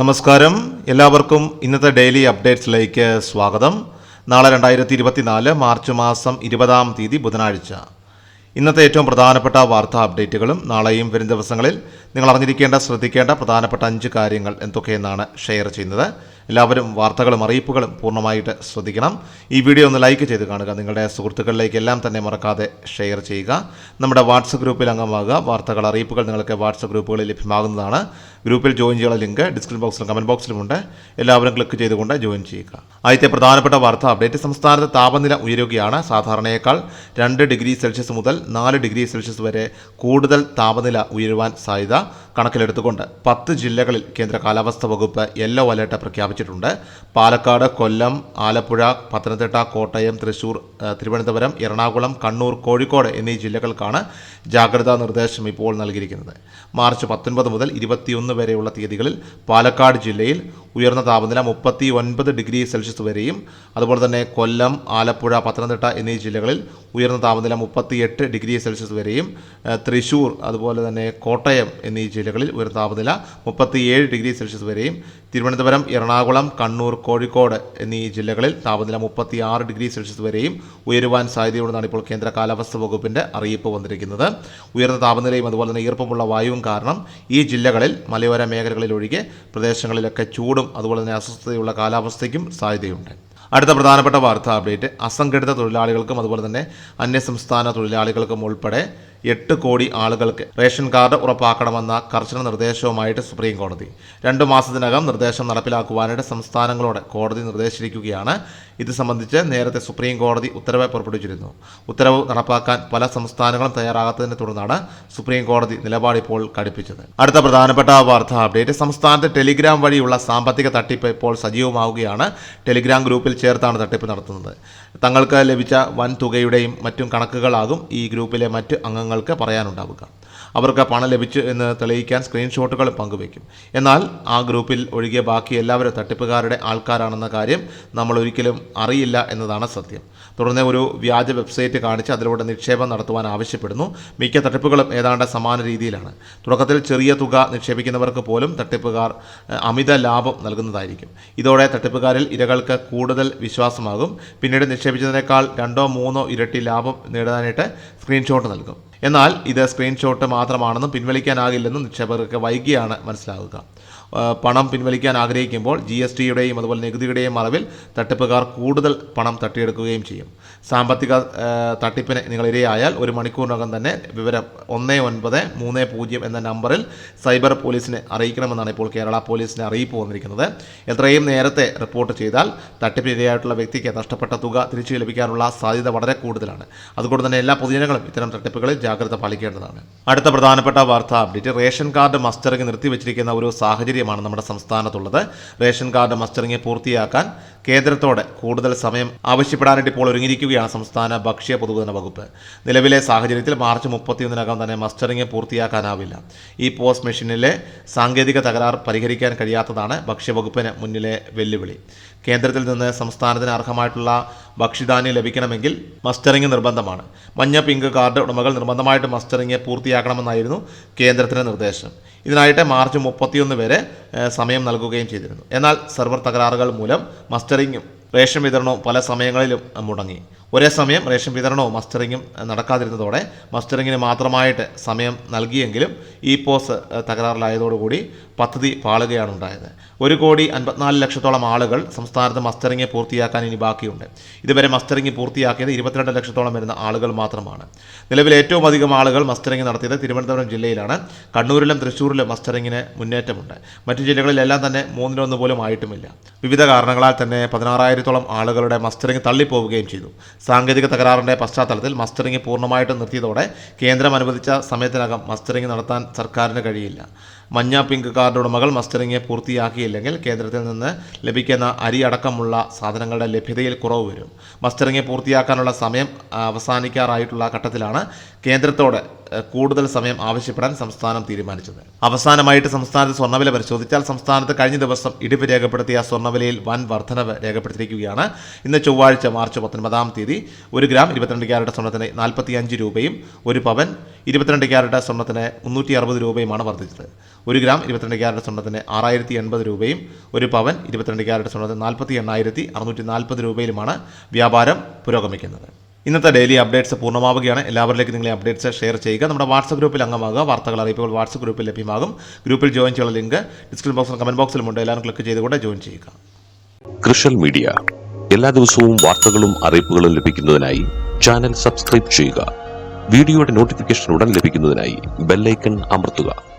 നമസ്കാരം. എല്ലാവർക്കും ഇന്നത്തെ ഡെയിലി അപ്ഡേറ്റ്സിലേക്ക് സ്വാഗതം. നാളെ രണ്ടായിരത്തി ഇരുപത്തിനാല് മാർച്ച് മാസം ഇരുപതാം തീയതി ബുധനാഴ്ച. ഇന്നത്തെ ഏറ്റവും പ്രധാനപ്പെട്ട വാർത്താ അപ്ഡേറ്റുകളും നാളെയും വരും ദിവസങ്ങളിൽ നിങ്ങൾ അറിഞ്ഞിരിക്കേണ്ട ശ്രദ്ധിക്കേണ്ട പ്രധാനപ്പെട്ട അഞ്ച് കാര്യങ്ങൾ എന്തൊക്കെയെന്നാണ് ഷെയർ ചെയ്യുന്നത്. എല്ലാവരും വാർത്തകളും അറിയിപ്പുകളും പൂർണമായിട്ട് ശ്രദ്ധിക്കണം. ഈ വീഡിയോ ഒന്ന് ലൈക്ക് ചെയ്ത് കാണുക. നിങ്ങളുടെ സുഹൃത്തുക്കളിലേക്ക് എല്ലാം തന്നെ മറക്കാതെ ഷെയർ ചെയ്യുക. നമ്മുടെ വാട്സപ്പ് ഗ്രൂപ്പിൽ അംഗമാകുക. വാർത്തകൾ അറിയിപ്പുകൾ നിങ്ങൾക്ക് വാട്സപ്പ് ഗ്രൂപ്പുകളിൽ ലഭ്യമാകുന്നതാണ്. ഗ്രൂപ്പിൽ ജോയിൻ ചെയ്യാനുള്ള ലിങ്ക് ഡിസ്ക്രിപ്ഷൻ ബോക്സിലും കമന്റ് ബോക്സിലുമുണ്ട് എല്ലാവരും ക്ലിക്ക് ചെയ്തുകൊണ്ട് ജോയിൻ ചെയ്യുക. ആദ്യത്തെ പ്രധാനപ്പെട്ട വാർത്ത അപ്ഡേറ്റ് സംസ്ഥാനത്ത് താപനില ഉയരുകയാണ്. സാധാരണയേക്കാൾ രണ്ട് ഡിഗ്രി സെൽഷ്യസ് മുതൽ നാല് ഡിഗ്രി സെൽഷ്യസ് വരെ കൂടുതൽ താപനില ഉയരുവാൻ സാധ്യത കണക്കിലെടുത്തുകൊണ്ട് പത്ത് ജില്ലകളിൽ കേന്ദ്ര കാലാവസ്ഥാ വകുപ്പ് യെല്ലോ അലേർട്ട് പ്രഖ്യാപിച്ചിട്ടുണ്ട്. പാലക്കാട് കൊല്ലം ആലപ്പുഴ പത്തനംതിട്ട കോട്ടയം തൃശൂർ തിരുവനന്തപുരം എറണാകുളം കണ്ണൂർ കോഴിക്കോട് എന്നീ ജില്ലകൾക്കാണ് ജാഗ്രതാ നിർദ്ദേശം ഇപ്പോൾ നൽകിയിരിക്കുന്നത്. മാർച്ച് പത്തൊൻപത് മുതൽ ഇരുപത്തിയൊന്ന് വരെയുള്ള തീയതികളിൽ പാലക്കാട് ജില്ലയിൽ ഉയർന്ന താപനില മുപ്പത്തി ഒൻപത് ഡിഗ്രി സെൽഷ്യസ് വരെയും അതുപോലെ തന്നെ കൊല്ലം ആലപ്പുഴ പത്തനംതിട്ട എന്നീ ജില്ലകളിൽ ഉയർന്ന താപനില മുപ്പത്തിയെട്ട് ഡിഗ്രി സെൽഷ്യസ് വരെയും തൃശ്ശൂർ അതുപോലെ തന്നെ കോട്ടയം എന്നീ ജില്ലകളിൽ ഉയർന്ന താപനില മുപ്പത്തിയേഴ് ഡിഗ്രി സെൽഷ്യസ് വരെയും തിരുവനന്തപുരം എറണാകുളം കണ്ണൂർ കോഴിക്കോട് എന്നീ ജില്ലകളിൽ താപനില മുപ്പത്തിയാറ് ഡിഗ്രി സെൽഷ്യസ് വരെയും ഉയരുവാൻ സാധ്യതയുണ്ടെന്നാണ് ഇപ്പോൾ കേന്ദ്ര കാലാവസ്ഥാ വകുപ്പിന്റെ അറിയിപ്പ് വന്നിരിക്കുന്നത്. ഉയർന്ന താപനിലയും അതുപോലെ തന്നെ ഈർപ്പമുള്ള വായുവും കാരണം ഈ ജില്ലകളിൽ മലയോര മേഖലകളിൽ ഒഴികെ പ്രദേശങ്ങളിലൊക്കെ ചൂടും അതുപോലെ തന്നെ അസ്വസ്ഥതയുള്ള കാലാവസ്ഥയ്ക്കും സാധ്യതയുണ്ട്. അടുത്ത പ്രധാനപ്പെട്ട വാർത്താ അപ്ഡേറ്റ് അസംഘടിത തൊഴിലാളികൾക്കും അതുപോലെ തന്നെ അന്യസംസ്ഥാന തൊഴിലാളികൾക്കും ഉൾപ്പെടെ എട്ട് കോടി ആളുകൾക്ക് റേഷൻ കാർഡ് ഉറപ്പാക്കണമെന്ന കർശന നിർദ്ദേശവുമായിട്ട് സുപ്രീം കോടതി. രണ്ടു മാസത്തിനകം നിർദ്ദേശം നടപ്പിലാക്കുവാനായിട്ട് സംസ്ഥാനങ്ങളോട് കോടതി നിർദ്ദേശിച്ചിരിക്കുകയാണ്. ഇത് സംബന്ധിച്ച് നേരത്തെ സുപ്രീം കോടതി ഉത്തരവ് പുറപ്പെടുവിച്ചിരുന്നു. ഉത്തരവ് നടപ്പാക്കാൻ പല സംസ്ഥാനങ്ങളും തയ്യാറാകാത്തതിനെ തുടർന്നാണ് സുപ്രീം കോടതി നിലപാട് ഇപ്പോൾ കടുപ്പിച്ചത്. അടുത്ത പ്രധാനപ്പെട്ട വാർത്താ അപ്ഡേറ്റ്. സംസ്ഥാനത്ത് ടെലിഗ്രാം വഴിയുള്ള സാമ്പത്തിക തട്ടിപ്പ് ഇപ്പോൾ സജീവമാവുകയാണ്. ടെലിഗ്രാം ഗ്രൂപ്പിൽ ചേർത്താണ് തട്ടിപ്പ് നടത്തുന്നത്. തങ്ങൾക്ക് ലഭിച്ച വൻ തുകയുടെയും മറ്റും കണക്കുകളാകും ഈ ഗ്രൂപ്പിലെ മറ്റ് അംഗങ്ങൾക്ക് പറയാനുണ്ടാവുക. അവർക്ക് പണം ലഭിച്ചു എന്ന് തെളിയിക്കാൻ സ്ക്രീൻഷോട്ടുകൾ പങ്കുവയ്ക്കും. എന്നാൽ ആ ഗ്രൂപ്പിൽ ഒഴികെ ബാക്കി എല്ലാവരും തട്ടിപ്പുകാരുടെ ആൾക്കാരാണെന്ന കാര്യം നമ്മൾ ഒരിക്കലും അറിയില്ല എന്നതാണ് സത്യം. തുടർന്ന് ഒരു വ്യാജ വെബ്സൈറ്റ് കാണിച്ച് അതിലൂടെ നിക്ഷേപം നടത്തുവാൻ ആവശ്യപ്പെടുന്നു. മിക്ക തട്ടിപ്പുകളും ഏതാണ്ട് സമാന രീതിയിലാണ്. തുടക്കത്തിൽ ചെറിയ തുക നിക്ഷേപിക്കുന്നവർക്ക് പോലും തട്ടിപ്പുകാർ അമിത ലാഭം നൽകുന്നതായിരിക്കും. ഇതോടെ തട്ടിപ്പുകാരിൽ ഇരകൾക്ക് കൂടുതൽ വിശ്വാസമാകും. പിന്നീട് നിക്ഷേപിച്ചതിനേക്കാൾ രണ്ടോ മൂന്നോ ഇരട്ടി ലാഭം നേടാനായിട്ട് സ്ക്രീൻഷോട്ട് നൽകും. എന്നാൽ ഇത് സ്ക്രീൻഷോട്ട് മാത്രമാണെന്നും പിൻവലിക്കാനാകില്ലെന്നും നിക്ഷേപകർക്ക് വൈകിയാണ് മനസ്സിലാവുക. പണം പിൻവലിക്കാൻ ആഗ്രഹിക്കുമ്പോൾ ജി എസ് ടിയുടെയും അതുപോലെ നികുതിയുടെയും മറവിൽ തട്ടിപ്പുകാർ കൂടുതൽ പണം തട്ടിയെടുക്കുകയും ചെയ്യും. സാമ്പത്തിക തട്ടിപ്പിന് നിങ്ങൾ ഇരയായാൽ ഒരു മണിക്കൂറിനകം തന്നെ വിവരം ഒന്ന് ഒൻപത് മൂന്ന് പൂജ്യം എന്ന നമ്പറിൽ സൈബർ പോലീസിനെ അറിയിക്കണമെന്നാണ് ഇപ്പോൾ കേരള പോലീസിനെ അറിയിപ്പ് വന്നിരിക്കുന്നത്. എത്രയും നേരത്തെ റിപ്പോർട്ട് ചെയ്താൽ തട്ടിപ്പിനിരയായിട്ടുള്ള വ്യക്തിക്ക് നഷ്ടപ്പെട്ട തുക തിരിച്ചു ലഭിക്കാനുള്ള സാധ്യത വളരെ കൂടുതലാണ്. അതുകൊണ്ട് തന്നെ എല്ലാ പൊതുജനങ്ങളും ഇത്തരം തട്ടിപ്പുകളിൽ ജാഗ്രത പാലിക്കേണ്ടതാണ്. അടുത്ത പ്രധാനപ്പെട്ട വാർത്താ അപ്ഡേറ്റ് റേഷൻ കാർഡ് മസ്റ്ററിംഗ് നിർത്തിവെച്ചിരിക്കുന്ന ഒരു സാഹചര്യമാണ് നമ്മുടെ സംസ്ഥാനത്തുള്ളത്. റേഷൻ കാർഡ് മസ്റ്ററിംഗ് പൂർത്തിയാക്കാൻ കേന്ദ്രത്തോടെ കൂടുതൽ സമയം ആവശ്യപ്പെടാനായിട്ട് ഇപ്പോൾ ഒരുങ്ങിയിരിക്കുകയാണ് സംസ്ഥാന ഭക്ഷ്യ പൊതുവിതരണ വകുപ്പ്. നിലവിലെ സാഹചര്യത്തിൽ മാർച്ച് മുപ്പത്തിയൊന്നിനകം തന്നെ മസ്റ്ററിംഗ് പൂർത്തിയാക്കാനാവില്ല. ഈ പോസ്റ്റ് മെഷീനിലെ സാങ്കേതിക തകരാർ പരിഹരിക്കാൻ കഴിയാത്തതാണ് ഭക്ഷ്യവകുപ്പിന് മുന്നിലെ വെല്ലുവിളി. കേന്ദ്രത്തിൽ നിന്ന് സംസ്ഥാനത്തിന് അർഹമായിട്ടുള്ള ഭക്ഷ്യധാന്യം ലഭിക്കണമെങ്കിൽ മസ്റ്ററിംഗ് നിർബന്ധമാണ്. മഞ്ഞ പിങ്ക് കാർഡ് ഉടമകൾ നിർബന്ധമായിട്ട് മസ്റ്ററിംഗ് പൂർത്തിയാക്കണമെന്നായിരുന്നു കേന്ദ്രത്തിന്റെ നിർദ്ദേശം. ഇതിനായിട്ട് മാർച്ച് മുപ്പത്തിയൊന്ന് വരെ സമയം നൽകുകയും ചെയ്തിരുന്നു. എന്നാൽ സെർവർ തകരാറുകൾ മൂലം മസ്റ്ററിങ്ങും റേഷൻ വിതരണവും പല സമയങ്ങളിലും മുടങ്ങി. ഒരേ സമയം റേഷൻ വിതരണവും മസ്റ്ററിങ്ങും നടക്കാതിരുന്നതോടെ മസ്റ്ററിങ്ങിന് മാത്രമായിട്ട് സമയം നൽകിയെങ്കിലും ഈ പോസ് തകരാറിലായതോടുകൂടി പദ്ധതി പാളുകയാണ് ഉണ്ടായത് ഒരു കോടി അൻപത്തിനാല് ലക്ഷത്തോളം ആളുകൾ സംസ്ഥാനത്ത് മസ്റ്ററിങ് പൂർത്തിയാക്കാൻ ഇനി ബാക്കിയുണ്ട്. ഇതുവരെ മസ്റ്ററിങ് പൂർത്തിയാക്കിയത് ഇരുപത്തിരണ്ട് ലക്ഷത്തോളം വരുന്ന ആളുകൾ മാത്രമാണ്. നിലവിൽ ഏറ്റവും അധികം ആളുകൾ മസ്റ്ററിങ് നടത്തിയത് തിരുവനന്തപുരം ജില്ലയിലാണ്. കണ്ണൂരിലും തൃശ്ശൂരിലും മസ്റ്ററിങ്ങിന് മുന്നേറ്റമുണ്ട്. മറ്റു ജില്ലകളിലെല്ലാം തന്നെ മൂന്നിലൊന്ന് പോലും ആയിട്ടുമില്ല. വിവിധ കാരണങ്ങളാൽ തന്നെ പതിനാറായിരത്തോളം ആളുകളുടെ മസ്റ്ററിംഗ് തള്ളിപ്പോവുകയും ചെയ്തു. സാങ്കേതിക തകരാറിന്റെ പശ്ചാത്തലത്തിൽ മസ്റ്ററിംഗ് പൂർണമായിട്ടും നിർത്തിയതോടെ കേന്ദ്രം അനുവദിച്ച സമയത്തിനകം മസ്റ്ററിംഗ് നടത്താൻ സർക്കാരിന് കഴിയില്ല. മഞ്ഞ പിങ്ക് കാർഡ് മകൾ മസ്റ്ററിംഗ് പൂർത്തിയാക്കിയില്ലെങ്കിൽ കേന്ദ്രത്തിൽ നിന്ന് ലഭിക്കുന്ന അരി അടക്കമുള്ള സാധനങ്ങളുടെ ലഭ്യതയിൽ കുറവ് വരും. മസ്റ്ററിംഗ് പൂർത്തിയാക്കാനുള്ള സമയം അവസാനിക്കാറായിട്ടുള്ള ഘട്ടത്തിലാണ് കേന്ദ്രത്തോട് കൂടുതൽ സമയം ആവശ്യപ്പെടാൻ സംസ്ഥാനം തീരുമാനിച്ചത്. അവസാനമായിട്ട് സംസ്ഥാനത്ത് സ്വർണവില പരിശോധിച്ചാൽ സംസ്ഥാനത്ത് കഴിഞ്ഞ ദിവസം ഇടിവ് രേഖപ്പെടുത്തിയ സ്വർണവിലയിൽ വൻ വർധനവ് രേഖപ്പെടുത്തിയിരിക്കുകയാണ്. ഇന്ന് ചൊവ്വാഴ്ച മാർച്ച് പത്തൊൻപതാം തീയതി ഒരു ഗ്രാം ഇരുപത്തിരണ്ട് ക്യാരറ്റ് സ്വർണത്തിന് നാൽപ്പത്തിയഞ്ച് രൂപയും ഒരു പവൻ ഇരുപത്തിരണ്ട് ക്യാരറ്റ് സ്വർണത്തിന് മുന്നൂറ്റി അറുപത് രൂപയുമാണ് വർദ്ധിച്ചത്. ഒരു ഗ്രാം ഇരുപത്തിരണ്ട് ക്യാരറ്റ് സ്വർണത്തിന് ആറായിരത്തി എൺപത് രൂപയും ഒരു പവൻ ഇരുപത്തിരണ്ട് ക്യാരറ്റ് സ്വർണത്തിന് നാൽപ്പത്തി എണ്ണായിരത്തി അറുന്നൂറ്റി നാൽപ്പത് രൂപയിലുമാണ് വ്യാപാരം പുരോഗമിക്കുന്നത്. ഇന്നത്തെ ഡെയിലി അപ്ഡേറ്റ്സ് പൂർണമാവുകയാണ്. എല്ലാവരിലേക്കും നിങ്ങളെ അപ്ഡേറ്റ്സ് ഷെയർ ചെയ്യുക. നമ്മുടെ വാട്സപ്പ് ഗ്രൂപ്പിൽ അംഗമാകുക. വാർത്തകൾ അറിയിപ്പുകൾ വാട്സപ്പ് ഗ്രൂപ്പിൽ ലഭ്യമാകും. ഗ്രൂപ്പിൽ ജോയിൻ ചെയ്യാനുള്ള ലിങ്ക് ഡിസ്ക്രിപ്ഷൻ ബോക്സിലും കമന്റ് ബോക്സിലുമുണ്ട് എല്ലാവരും ക്ലിക്ക് ചെയ്തുകൊണ്ട് ജോയിൻ ചെയ്യുക. കൃഷൽ മീഡിയ. എല്ലാ ദിവസവും വാർത്തകളും അറിയിപ്പുകളും ലഭിക്കുന്നതിനായി ചാനൽ സബ്സ്ക്രൈബ് ചെയ്യുക. വീഡിയോയുടെ നോട്ടിഫിക്കേഷൻ ഉടൻ ലഭിക്കുന്നതിനായി ബെല്ലൈക്കൺ അമർത്തുക.